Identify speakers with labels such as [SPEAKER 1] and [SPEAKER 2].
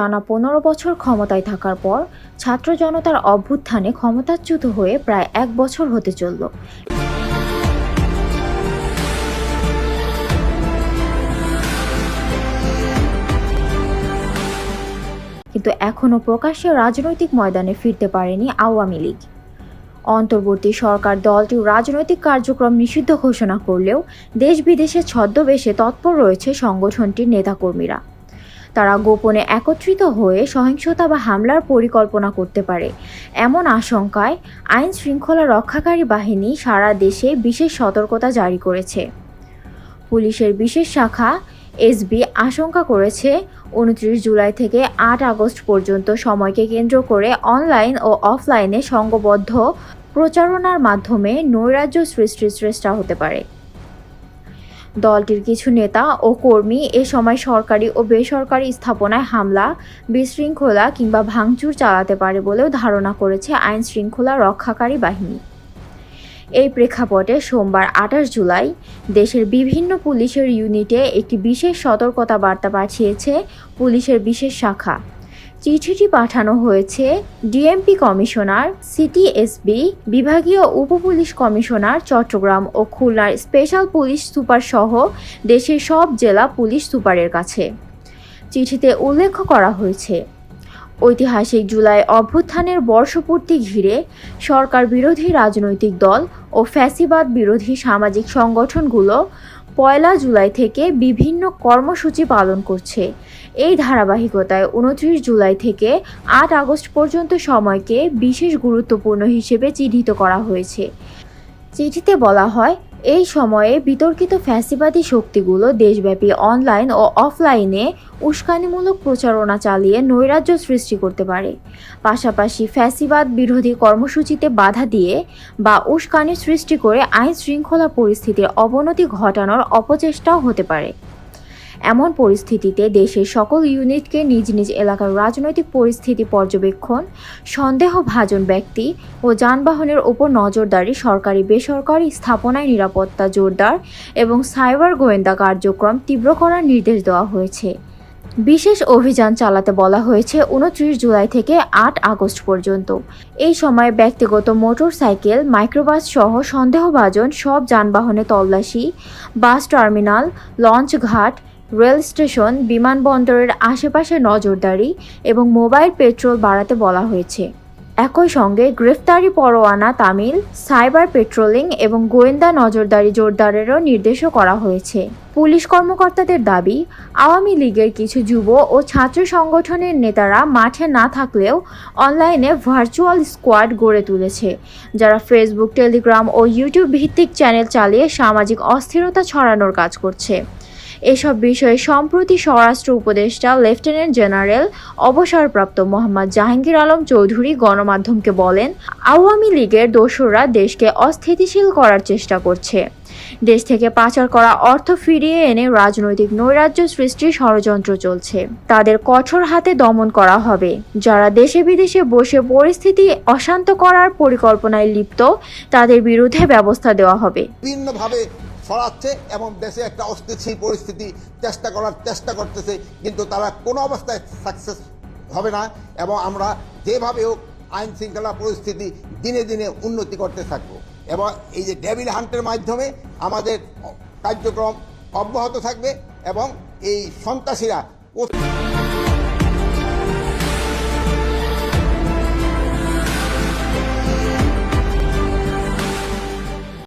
[SPEAKER 1] টানা পনেরো বছর ক্ষমতায় থাকার পর ছাত্র জনতার অভ্যুত্থানে ক্ষমতাচ্যুত হয়ে প্রায় এক বছর হতে চলল। কিন্তু এখনও প্রকাশ্যে রাজনৈতিক ময়দানে ফিরতে পারেনি আওয়ামী লীগ। অন্তর্বর্তী সরকার দলটি রাজনৈতিক কার্যক্রম নিষিদ্ধ ঘোষণা করলেও দেশ বিদেশে ছদ্মবেশে তৎপর রয়েছে সংগঠনটির নেতাকর্মীরা। তারা গোপনে একত্রিত হয়ে সহিংসতা বা হামলার পরিকল্পনা করতে পারে। এমন আশঙ্কায় আইন শৃঙ্খলা রক্ষাকারী বাহিনী সারা দেশে বিশেষ সতর্কতা জারি করেছে। পুলিশের বিশেষ শাখা এসবি আশঙ্কা করেছে, উনত্রিশ জুলাই থেকে আট আগস্ট পর্যন্ত সময়কে কেন্দ্র করে অনলাইন ও অফলাইনে সংঘবদ্ধ প্রচারণার মাধ্যমে নৈরাজ্য সৃষ্টির চেষ্টা হতে পারে। দলটির কিছু নেতা ও কর্মী এ সময় সরকারি ও বেসরকারি স্থাপনায় হামলা, বিশৃঙ্খলা কিংবা ভাঙচুর চালাতে পারে বলেও ধারণা করেছে আইন শৃঙ্খলা রক্ষাকারী বাহিনী। এই প্রেক্ষাপটে সোমবার আঠাশ জুলাই দেশের বিভিন্ন পুলিশের ইউনিটে একটি বিশেষ সতর্কতা বার্তা পাঠিয়েছে পুলিশের বিশেষ শাখা। চিঠিটি পাঠানো হয়েছে ডিএমপি কমিশনার, সিটিএসবি, বিভাগীয় উপপুলিশ কমিশনার চট্টগ্রাম ও খুলনার স্পেশাল পুলিশ সুপার সহ দেশের সব জেলা পুলিশ সুপারের কাছে। চিঠিতে উল্লেখ করা হয়েছে, ঐতিহাসিক জুলাই অভ্যুত্থানের বর্ষপূর্তি ঘিরে সরকার বিরোধী রাজনৈতিক দল ও ফ্যাসিবাদ বিরোধী সামাজিক সংগঠনগুলো পয়লা জুলাই থেকে বিভিন্ন কর্মসূচি পালন করছে। এই ধারাবাহিকতায় উনত্রিশ জুলাই থেকে আট আগস্ট পর্যন্ত সময়কে বিশেষ গুরুত্বপূর্ণ হিসেবে চিহ্নিত করা হয়েছে। চিঠিতে বলা হয় এই সময়ে বিতর্কিত ফ্যাসিবাদী শক্তিগুলো দেশব্যাপী অনলাইন ও অফলাইনে উস্কানিমূলক প্রচারণা চালিয়ে নৈরাজ্য সৃষ্টি করতে পারে। পাশাপাশি ফ্যাসিবাদ বিরোধী কর্মসূচিতে বাধা দিয়ে বা উস্কানি সৃষ্টি করে আইন শৃঙ্খলা পরিস্থিতির অবনতি ঘটানোর অপচেষ্টাও হতে পারে। এমন পরিস্থিতিতে দেশের সকল ইউনিটকে নিজ নিজ এলাকার রাজনৈতিক পরিস্থিতি পর্যবেক্ষণ, সন্দেহভাজন ব্যক্তি ও যানবাহনের ওপর নজরদারি, সরকারি বেসরকারি স্থাপনায় নিরাপত্তা জোরদার এবং সাইবার গোয়েন্দা কার্যক্রম তীব্র করার নির্দেশ দেওয়া হয়েছে। বিশেষ অভিযান চালাতে বলা হয়েছে উনত্রিশ জুলাই থেকে আট আগস্ট পর্যন্ত। এই সময় ব্যক্তিগত মোটর সাইকেল মাইক্রোবাস সহ সন্দেহভাজন সব যানবাহনে তল্লাশি, বাস টার্মিনাল লঞ্চ ঘাট রেল স্টেশন, বিমানবন্দরের আশেপাশে নজরদারি এবং মোবাইল পেট্রোল বাড়াতে বলা হয়েছে। একই সঙ্গে গ্রেফতারি পরোয়ানা তামিল, সাইবার পেট্রোলিং এবং গোয়েন্দা নজরদারি জোরদারেরও নির্দেশও করা হয়েছে। পুলিশ কর্মকর্তাদের দাবি, আওয়ামী লীগের কিছু যুব ও ছাত্র সংগঠনের নেতারা মাঠে না থাকলেও অনলাইনে ভার্চুয়াল স্কোয়াড গড়ে তুলেছে, যারা ফেসবুক, টেলিগ্রাম ও ইউটিউব ভিত্তিক চ্যানেল চালিয়ে সামাজিক অস্থিরতা ছড়ানোর কাজ করছে। এসব বিষয়ে সম্প্রতি স্বরাষ্ট্র উপদেষ্টা, লেফটেন্যান্ট জেনারেল, অবসরপ্রাপ্ত মোহাম্মদ জাহাঙ্গীর আলম চৌধুরী গণমাধ্যমকে বলেন, আওয়ামী লীগের দোসররা দেশকে অস্থিতিশীল করার চেষ্টা করছে। দেশ থেকে পাচার করা অর্থ ফিরিয়ে এনে রাজনৈতিক নৈরাজ্য সৃষ্টির ষড়যন্ত্র চলছে। তাদের কঠোর হাতে দমন করা হবে। যারা দেশে বিদেশে বসে পরিস্থিতি অশান্ত করার পরিকল্পনায় লিপ্ত, তাদের বিরুদ্ধে ব্যবস্থা দেওয়া হবে।
[SPEAKER 2] ছড়াচ্ছে এবং দেশে একটা অস্থিতিশীল পরিস্থিতি চেষ্টা করার চেষ্টা করতেছে, কিন্তু তারা কোনো অবস্থায় সাকসেস হবে না এবং আমরা যেভাবে হোক আইন শৃঙ্খলা পরিস্থিতি দিনে দিনে উন্নতি করতে থাকব। এবং এই যে ডেভিল হান্টের মাধ্যমে আমাদের কার্যক্রম অব্যাহত থাকবে এবং এই সন্ত্রাসীরা